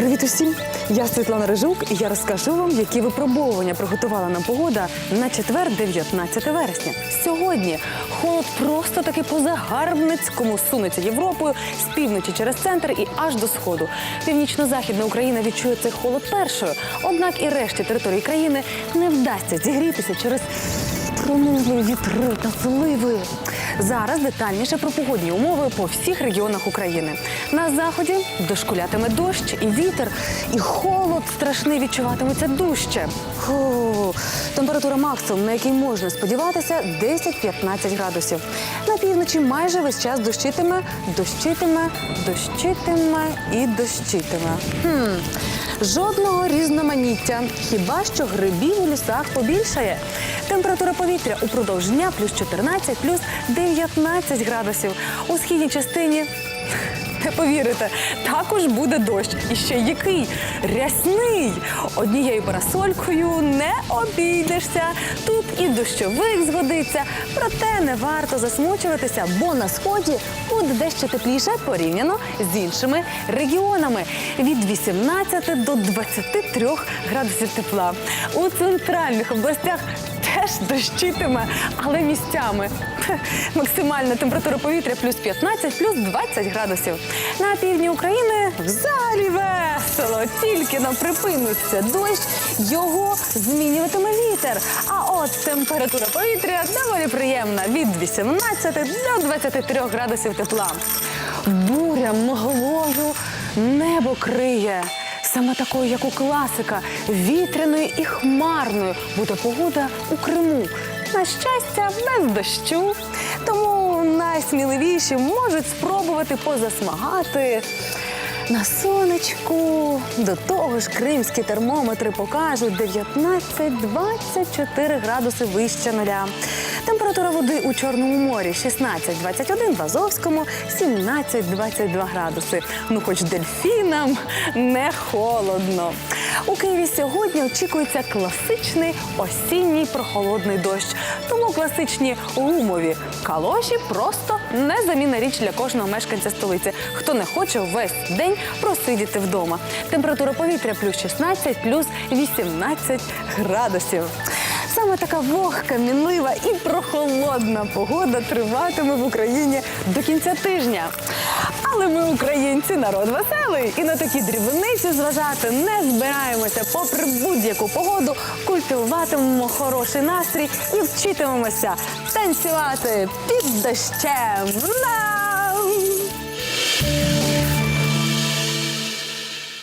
Привіт усім! Я Світлана Рижук і я розкажу вам, які випробовування приготувала нам погода на четвер, 19 вересня. Сьогодні холод просто таки по загарбницькому сунеться Європою з півночі через центр і аж до сходу. Північно-західна Україна відчує цей холод першою. Однак і решті території країни не вдасться зігрітися через пронизливі вітри та зливи. Зараз детальніше про погодні умови по всіх регіонах України. На заході дошкулятиме дощ і вітер, і холод страшний відчуватиметься дужче. Фу. Температура максимум, на який можна сподіватися, 10-15 градусів. На півночі майже весь час дощитиме, дощитиме, дощитиме і дощитиме. Хм. Жодного різноманіття, хіба що грибів у лісах побільшає. Температура повітря упродовж дня плюс 14, плюс 19 градусів. У східній частині не повірите, також буде дощ. І ще який рясний. Однією парасолькою не обійдешся. Тут і дощовик згодиться, проте не варто засмучуватися, бо на сході буде дещо тепліше порівняно з іншими регіонами від 18 до 23 градусів тепла. У центральних областях теж дощитиме, але місцями. Максимальна температура повітря плюс 15, плюс 20 градусів. На півдні України взагалі весело. Тільки нам припиниться дощ, його змінюватиме вітер. А от температура повітря доволі приємна від 18 до 23 градусів тепла. Буря мглою небо криє. Саме такою, як у класика, вітряною і хмарною буде погода у Криму. На щастя, без дощу. Тому найсміливіші можуть спробувати позасмагати на сонечку. До того ж, кримські термометри покажуть 19-24 градуси вище нуля. Температура води у Чорному морі 16-21, в Азовському 17-22 градуси. Ну, хоч дельфінам не холодно. У Києві сьогодні очікується класичний осінній прохолодний дощ. Тому класичні гумові калоші просто незамінна річ для кожного мешканця столиці, хто не хоче весь день просидіти вдома. Температура повітря плюс 16, плюс 18 градусів. Саме така вогка, мінлива і прохолодна погода триватиме в Україні до кінця тижня. Але ми, українці, народ веселий, і на такі дрібниці зважати не збираємося. Попри будь-яку погоду, культивуватимемо хороший настрій і вчитимемося танцювати під дощем. На!